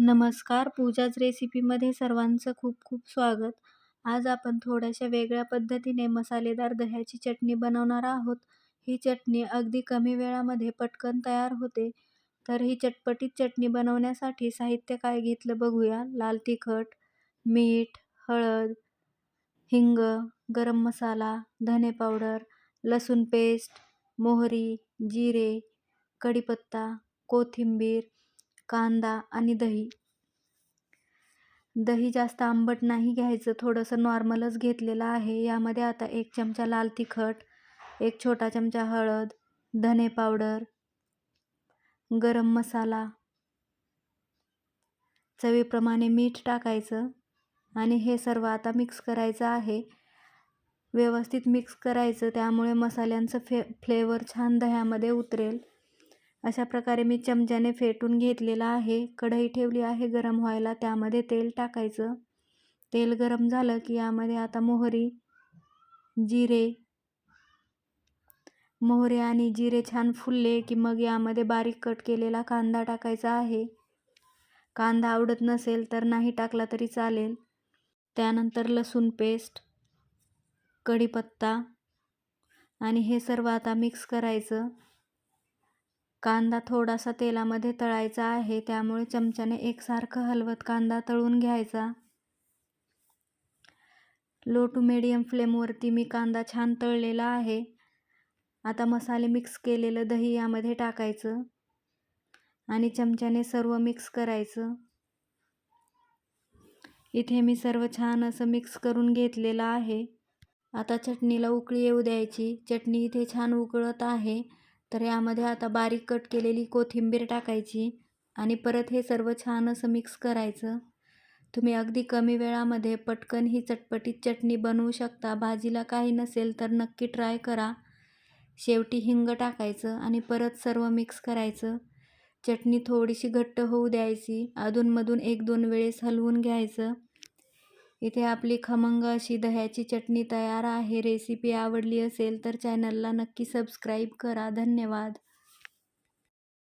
नमस्कार पूजाच रेसिपीमध्ये सर्वांचं खूप खूप स्वागत. आज आपण थोड्याशा वेगळ्या पद्धतीने मसालेदार दह्याची चटणी बनवणार आहोत. ही चटणी अगदी कमी वेळामध्ये पटकन तयार होते. तर ही चटपटीत चटणी बनवण्यासाठी साहित्य काय घेतलं बघूया. लाल तिखट मीठ हळद हिंग गरम मसाला धने पावडर लसूण पेस्ट मोहरी जिरे कढीपत्ता कोथिंबीर कांदा आणि दही. दही जास्त आंबट नाही घ्यायचं थोडंसं नॉर्मलच घेतलेलं आहे. यामध्ये आता एक चमचा लाल तिखट एक छोटा चमचा हळद धने पावडर गरम मसाला चवीप्रमाणे मीठ टाकायचं आणि हे सर्व आता मिक्स करायचं आहे. व्यवस्थित मिक्स करायचं त्यामुळे मसाल्यांचं फे फ्लेवर छान दह्यामध्ये उतरेल. अशा प्रकारे मी चमच्याने फेटून घेतलेला आहे. कढई ठेवली आहे गरम व्हायला त्यामध्ये तेल टाकायचं. तेल गरम झालं की यामध्ये आता मोहरी जिरे मोहरे आणि जिरे छान फुलले की मग यामध्ये बारीक कट केलेला कांदा टाकायचा आहे. कांदा आवडत नसेल तर नाही टाकला तरी चालेल. त्यानंतर लसूण पेस्ट कढीपत्ता आणि हे सर्व आता मिक्स करायचं. कांदा थोडासा तेलामध्ये तळायचा आहे त्यामुळे चमच्याने एकसारखं हलवत कांदा तळून घ्यायचा. लो टू मिडियम फ्लेमवरती मी कांदा छान तळलेला आहे. आता मसाले मिक्स केलेलं दही यामध्ये टाकायचं आणि चमच्याने सर्व मिक्स करायचं. इथे मी सर्व छान असं मिक्स करून घेतलेलं आहे. आता चटणीला उकळी येऊ द्यायची. चटणी इथे छान उकळत आहे. तर यामध्ये आता बारीक कट केलेली कोथिंबीर टाकायची आणि परत हे सर्व छान असं मिक्स करायचं. तुम्ही अगदी कमी वेळामध्ये पटकन ही चटपटीत चटणी बनवू शकता. भाजीला काही नसेल तर नक्की ट्राय करा. शेवटी हिंग टाकायचं आणि परत सर्व मिक्स करायचं. चटणी थोडीशी घट्ट होऊ द्यायची. अधूनमधून एक दोन वेळेस हलवून घ्यायचं. इथे आपली खमंग अशी दह्याची चटणी तयार आहे. रेसिपी आवडली असेल तर चॅनलला नक्की सबस्क्राईब करा. धन्यवाद.